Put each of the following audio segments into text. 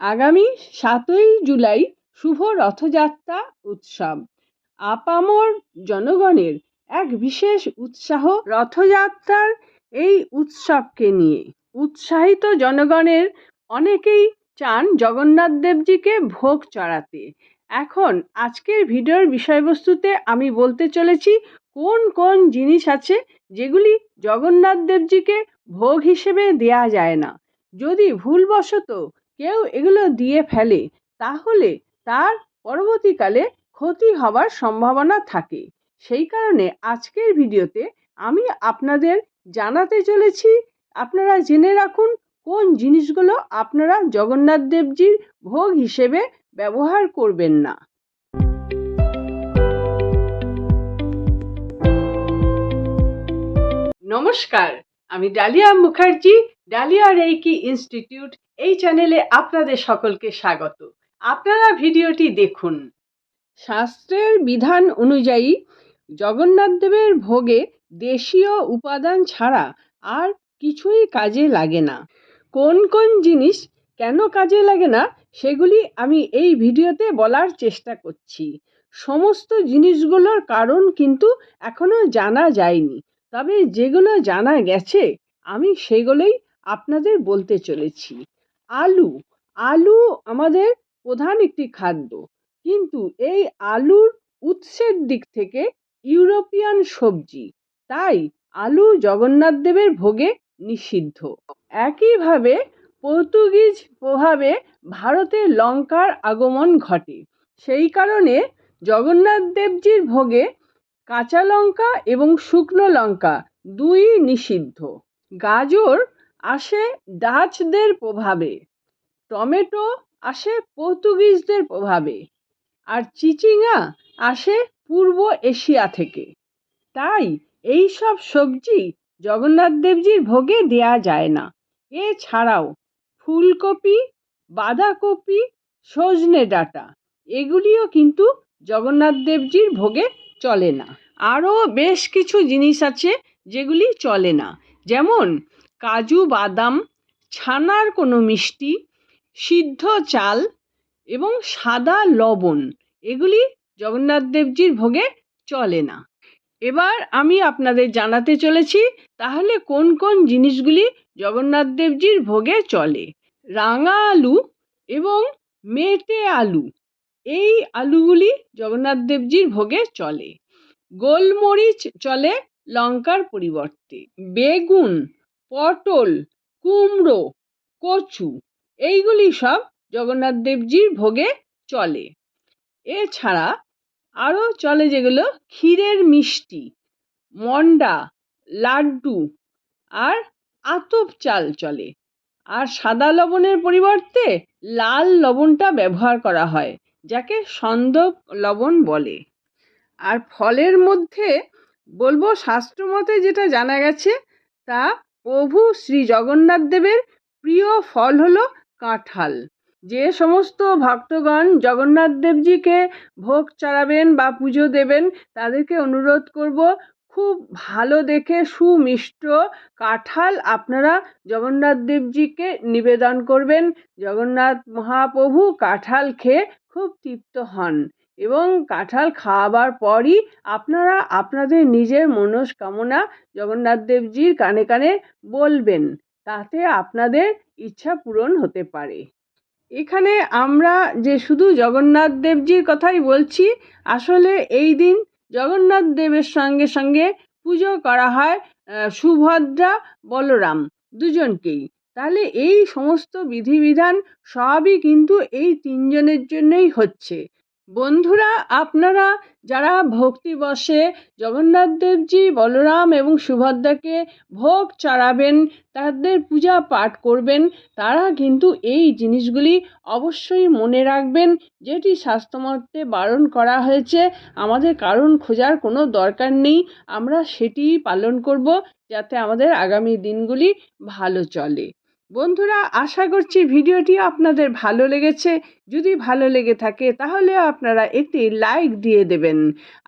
আগামী সাতই জুলাই শুভ রথযাত্রা উৎসব। আপামর জনগণের এক বিশেষ উৎসাহ রথযাত্রার এই উৎসবকে নিয়ে। উৎসাহিত জনগণের অনেকেই চান জগন্নাথ দেবজিকে ভোগ চড়াতে। এখন আজকের ভিডিওর বিষয়বস্তুতে আমি বলতে চলেছি, কোন কোন জিনিস আছে যেগুলি জগন্নাথ দেবজিকে ভোগ হিসেবে দেয়া যায় না। যদি ভুলবশত কেউ এগুলো দিয়ে ফেলে, তাহলে তার পরবর্তীকালে ক্ষতি হবার সম্ভাবনা থাকে। সেই কারণে আজকের ভিডিওতে আমি আপনাদের জানাতে চলেছি, আপনারা জেনে রাখুন কোন জিনিসগুলো আপনারা জগন্নাথ দেবজির ভোগ হিসেবে ব্যবহার করবেন না। নমস্কার, আমি ডালিয়া মুখার্জি, ডালিয়া রেইকি ইনস্টিটিউট এই চ্যানেলে আপনাদের সকলকে স্বাগত। আপনারা ভিডিওটি দেখুন। শাস্ত্রের বিধান অনুযায়ী জগন্নাথদেবের ভোগে দেশীয় উপাদান ছাড়া আর কিছুই কাজে লাগে না। কোন কোন জিনিস কেন কাজে লাগে না, সেগুলি আমি এই ভিডিওতে বলার চেষ্টা করছি। সমস্ত জিনিসগুলোর কারণ কিন্তু এখনও জানা যায়নি। তবে যেগুলো জানা গেছে, আমি সেগুলোই আপনাদের বলতে চলেছি। আলু। আলু আমাদের প্রধান একটি খাদ্য। কিন্তু এই আলুর উৎসের দিক থেকে ইউরোপিয়ান সবজি। তাই আলু জগন্নাথ দেবের ভোগে নিষিদ্ধ। একইভাবে পর্তুগিজ প্রভাবে ভারতে লঙ্কার আগমন ঘটে। সেই কারণে জগন্নাথ দেবজির ভোগে কাঁচা লঙ্কা এবং শুকনো লঙ্কা দুই নিষিদ্ধ। গাজর আসে ডাচদের প্রভাবে, টমেটো আসে পর্তুগিজদের প্রভাবে, আর চিচিঙা আসে পূর্ব এশিয়া থেকে। তাই এই সব সবজি জগন্নাথ দেবজির ভোগে দেয়া যায় না। এছাড়াও ফুলকপি, বাঁধাকপি, সজনে ডাঁটা, এগুলিও কিন্তু জগন্নাথ দেবজির ভোগে চলে না। আরও বেশ কিছু জিনিস আছে যেগুলি চলে না। যেমন কাজু বাদাম, ছানার কোনো মিষ্টি, সিদ্ধ চাল এবং সাদা লবণ। এগুলি জগন্নাথ দেবজির ভোগে চলে না। এবার আমি আপনাদের জানাতে চলেছি, তাহলে কোন কোন জিনিসগুলি জগন্নাথ দেবজির ভোগে চলে? রাঙা আলু এবং মেটে আলু। এই আলুগুলি জগন্নাথ দেবজির ভোগে চলে। গোলমরিচ চলে লঙ্কার পরিবর্তে। বেগুন পটল, কুমড়ো, কচু, এইগুলি সব জগন্নাথ দেবজির ভোগে চলে। এছাড়া আরও চলে যেগুলো ক্ষীরের মিষ্টি, মন্ডা, লাড্ডু আর আতপ চাল চলে। আর সাদা লবণের পরিবর্তে লাল লবণটা ব্যবহার করা হয়, যাকে সন্দক লবণ বলে। আর ফলের মধ্যে বলব শাস্ত্রমতে যেটা জানা গেছে তা প্রভু শ্রী জগন্নাথ দেবের প্রিয় ফল হলো কাঁঠাল। যে সমস্ত ভক্তগণ জগন্নাথ দেবজিকে ভোগ চড়াবেন বা পুজো দেবেন, তাদেরকে অনুরোধ করব, খুব ভালো দেখে সুমিষ্ট কাঁঠাল আপনারা জগন্নাথ দেবজিকে নিবেদন করবেন। জগন্নাথ মহাপ্রভু কাঁঠাল খেয়ে খুব তৃপ্ত হন। এবং কাঁঠাল খাওয়াবার পরই আপনারা আপনাদের নিজের মনস্কামনা জগন্নাথ দেবজির কানে কানে বলবেন, তাতে আপনাদের ইচ্ছা পূরণ হতে পারে। এখানে আমরা যে শুধু জগন্নাথ দেবজির কথাই বলছি, আসলে এই দিন জগন্নাথ দেবের সঙ্গে সঙ্গে পুজো করা হয় সুভদ্রা, বলরাম দুজনকেই। তাহলে এই সমস্ত বিধিবিধান সবই কিন্তু এই তিনজনের জন্যই হচ্ছে। বন্ধুরা, আপনারা যারা ভক্তিবশে জগন্নাথ দেবজি, বলরাম এবং সুভদ্রাকে ভোগ চড়াবেন তাদের পূজা পাঠ করবেন, তারা কিন্তু এই জিনিসগুলি অবশ্যই মনে রাখবেন, যেটি স্বাস্থ্যমতে বারণ করা হয়েছে। আমাদের কারণ খোঁজার কোনো দরকার নেই, আমরা সেটিই পালন করব, যাতে আমাদের আগামী দিনগুলি ভালো চলে। বন্ধুরা, আশা করছি ভিডিওটি আপনাদের ভালো লেগেছে। যদি ভালো লেগে থাকে তাহলে আপনারা একটি লাইক দিয়ে দেবেন।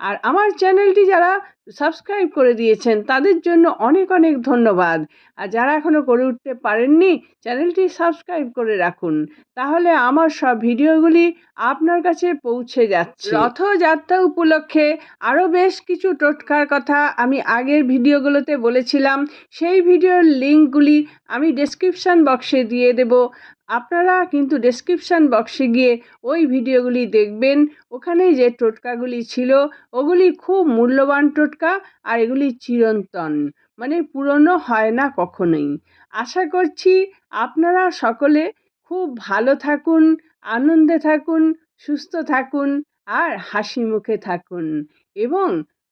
আর আমার চ্যানেলটি যারা সাবস্ক্রাইব করে দিয়েছেন তাদের জন্য অনেক অনেক ধন্যবাদ। আর যারা এখনও করে উঠতে পারেননি চ্যানেলটি সাবস্ক্রাইব করে রাখুন। তাহলে আমার সব ভিডিওগুলি আপনার কাছে পৌঁছে যাচ্ছে। রথযাত্রা উপলক্ষে আরও বেশ কিছু টোটকার কথা আমি আগের ভিডিওগুলোতে বলেছিলাম। সেই ভিডিওর লিঙ্কগুলি আমি ডেসক্রিপশান বক্সে দিয়ে দেব। আপনারা কিন্তু ডেসক্রিপশান বক্সে গিয়ে ওই ভিডিওগুলি দেখবেন। ওখানে যে টোটকাগুলি ছিল, ওগুলি খুব মূল্যবান টোটকা আর এগুলি চিরন্তন মানে পুরনো হয় না কখনোই। আশা করছি আপনারা সকলে খুব ভালো থাকুন, আনন্দে থাকুন, সুস্থ থাকুন আর হাসি মুখে থাকুন এবং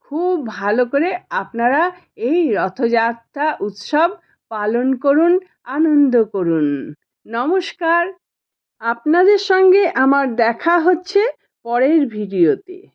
খুব ভালো করে আপনারা এই রথযাত্রা উৎসব পালন করুন, আনন্দ করুন। নমস্কার। আপনাদের সঙ্গে আমার দেখা হচ্ছে পরের ভিডিওতে।